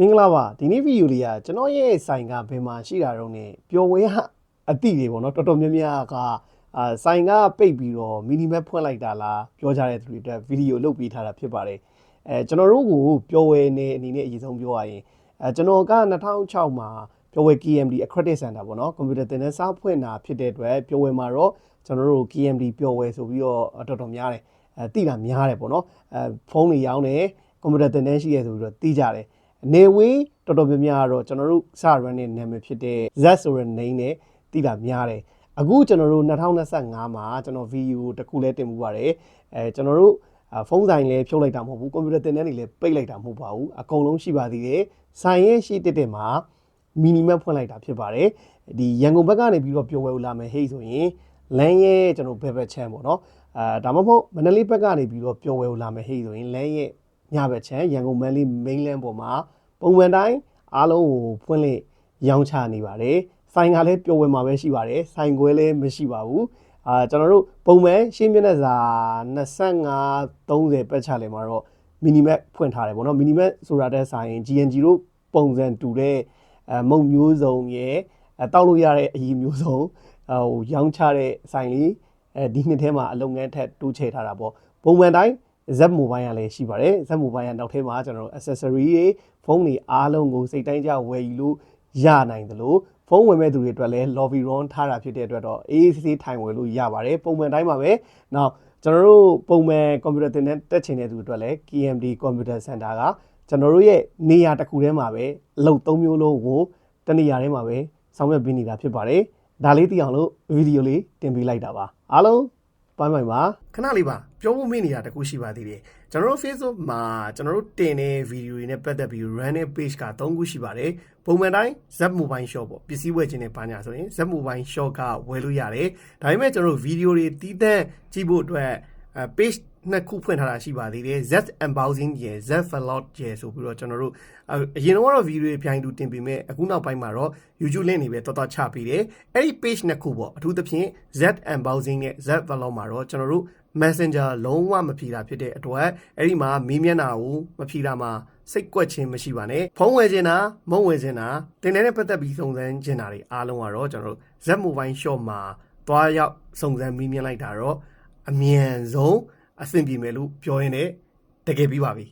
မင်္ဂလာပါဒီနေ့ဗီဒီယိုလေးကကျွန်တော်ရဲ့ဆိုင်ကဘယ်မှာရှိတာတော့ ਨੇ ပျော်ဝဲအတိတွေပေါ့နော်တော်တော်များများကအာဆိုင်ကပိတ်ပြီးတော့မီနီမက်ဖွင့်လိုက်တာလားပြောကြတဲ့သူတွေအတွက်ဗီဒီယိုလုပ်ပေးထားတာဖြစ်ပါတယ်အဲကျွန်တော်တို့ကိုပျော်ဝဲနေအနေနဲ့အရင်ဆုံးပြောရရင်အဲကျွန်တော်က2006မှာပျော်ဝဲ KMD Accredit Center ပေါ့နော်ကွန်ပျူတာသင်တန်းစာဖွင့်တာဖြစ်တဲ့အတွက်ပျော်ဝဲမှာတော့ကျွန်တော်တို့ KMD ပျော်ဝဲဆိုပြီးတော့တော်တော်များတယ်အဲတိတာများတယ်ပေါ့နော်အဲဖုန်းတွေရောင်းတယ်ကွန်ပျူတာသင်တန်းရှိရဆိုပြီးတော့တိကြတယ် နေဝေးတော်တော်များများကတော့ကျွန်တော်တို့စ run တဲ့နာမည်ဖြစ်တဲ့ Z ဆိုတဲ့ name နဲ့တိတာများတယ်အခုကျွန်တော်တို့2025မှာကျွန်တော် video တစ်ခုလဲတင်မှုပါတယ်အဲကျွန်တော်တို့ဖုန်းဆိုင်လဲဖြုတ်လိုက်တာမဟုတ်ဘူးကွန်ပျူတာသင်တန်းတွေလဲပိတ်လိုက်တာမဟုတ်ပါဘူးအကုန်လုံးရှိပါသေးတယ်ဆိုင်ရဲ့ရှိတက်တဲ့မှာမီနီမတ်ဖွင့်လိုက်တာဖြစ်ပါတယ်ဒီရန်ကုန်ဘက်ကနေပြီးတော့ပျော်ဝဲလာမယ်ဟေ့ဆိုရင်လမ်းရဲ့ကျွန်တော်ဘယ်ဘက်ချမ်းပေါ့နော်အဲဒါမှမဟုတ်မန္တလေးဘက်ကနေပြီးတော့ပျော်ဝဲလာမယ်ဟေ့ဆိုရင်လမ်းရဲ့ ညဘက်ချမ်းရန်ကုန်မန္တလေး mainland ပေါ်မှာပုံမှန်တိုင်းအားလုံးကိုဖွင့်လှစ်ရောင်းချနေပါတယ်ဆိုင်ကလည်းပျော်ဝယ်မှာပဲရှိပါတယ်ဆိုင်ခွဲလည်းမရှိပါဘူးအာကျွန်တော်တို့ပုံမှန်ရှင်းမျက်နှာစာ25 30ပတ်ချလဲမှာတော့မီနီမက်ဖွင့်ထားတယ်ပေါ့နော်မီနီမက်ဆိုတာတဲ့ဆိုင် GNG တို့ပုံစံတူတဲ့အဲမုံမျိုးစုံရဲ့အဲတောက်လို့ရတဲ့အည်မျိုးစုံဟိုရောင်းချတဲ့ဆိုင်လေးအဲဒီနှစ်ထဲမှာအလုပ်ငန်းထက်တိုးချဲ့ထားတာပေါ့ပုံမှန်တိုင်း Z mobile ကလည်းရှိပါတယ် Z mobile ကနောက်ထဲမှာကျွန်တော်တို့ accessory တွေဖုန်းတွေအားလုံးကိုစိတ်တိုင်းကြဝယ်ယူလို့ရနိုင်တယ်လို့ဖုန်းဝယ်မဲ့သူတွေအတွက်လည်း lobby run ထားတာဖြစ်တဲ့အတွက်တော့အေးအေးဆေးဆေးထိုင်ဝယ်လို့ရပါတယ်ပုံမှန်တိုင်းပါပဲနောက်ကျွန်တော်တို့ပုံမှန်ကွန်ပျူတာသင်တန်းတက်ချင်တဲ့သူတွေအတွက်လည်း KMD Computer Center ကကျွန်တော်တို့ရဲ့နေရာတစ်ခုထဲမှာပဲအလုပ်၃မျိုးလုံးကိုတနေရာထဲမှာပဲဆောင်ရွက်ပေးနေတာဖြစ်ပါတယ်ဒါလေးသိအောင်လို့ဗီဒီယိုလေးတင်ပေးလိုက်တာပါအားလုံး ပိုင်းပိုင်းပါခဏလေးပါပြောဖို့မေ့နေတာတခုရှိပါသေးတယ်ကျွန်တော်တို့ Facebook မှာကျွန်တော်တို့တင်တဲ့ဗီဒီယိုတွေနဲ့ပတ်သက်ပြီး run တဲ့ page က3ခုရှိပါတယ်ပုံမှန်တိုင်း Z Mobile Shop ပေါ့ပစ္စည်းဝယ်ခြင်းနဲ့ဘာညာဆိုရင် Z Mobile Shop ကဝယ်လို့ရတယ်ဒါပေမဲ့ကျွန်တော်တို့ဗီဒီယိုတွေတီးတန့်ကြည့်ဖို့အတွက်အဲ page နှစ်ခုဖွင့်ထားတာရှိပါသေးတယ် Z unboxing ရယ် Z vlog ရယ်ဆိုပြီးတော့ကျွန်တော်တို့အရင်တော့ဗီဒီယိုတွေပြိုင်တူတင်ပေးမဲ့အခုနောက်ပိုင်းမှာတော့ YouTube link တွေပဲတော်တော်ချပေးတယ်အဲ့ဒီ page နှစ်ခုပေါ့အထူးသဖြင့် Z unboxing နဲ့ Z vlog မှာတော့ကျွန်တော်တို့ Messenger လုံးဝမဖြေတာဖြစ်တဲ့အတွက်အဲ့ဒီမှာမီးမျက်နှာကိုမဖြေတာမှာစိတ်ကွက်ခြင်းမရှိပါနဲ့ဖုန်းဝယ်ခြင်းတာမုံဝယ်ခြင်းတာတင်တဲ့နဲ့ပတ်သက်ပြီးစုံစမ်းခြင်းတာတွေအားလုံးကတော့ကျွန်တော်တို့ Z mobile shop မှာတွားရောက်စုံစမ်းမီးမြင်လိုက်တာတော့အမြန်ဆုံး အဆင်ပြေမယ်လို့ပြောရင်းနဲ့တကယ်ပြီးပါပြီ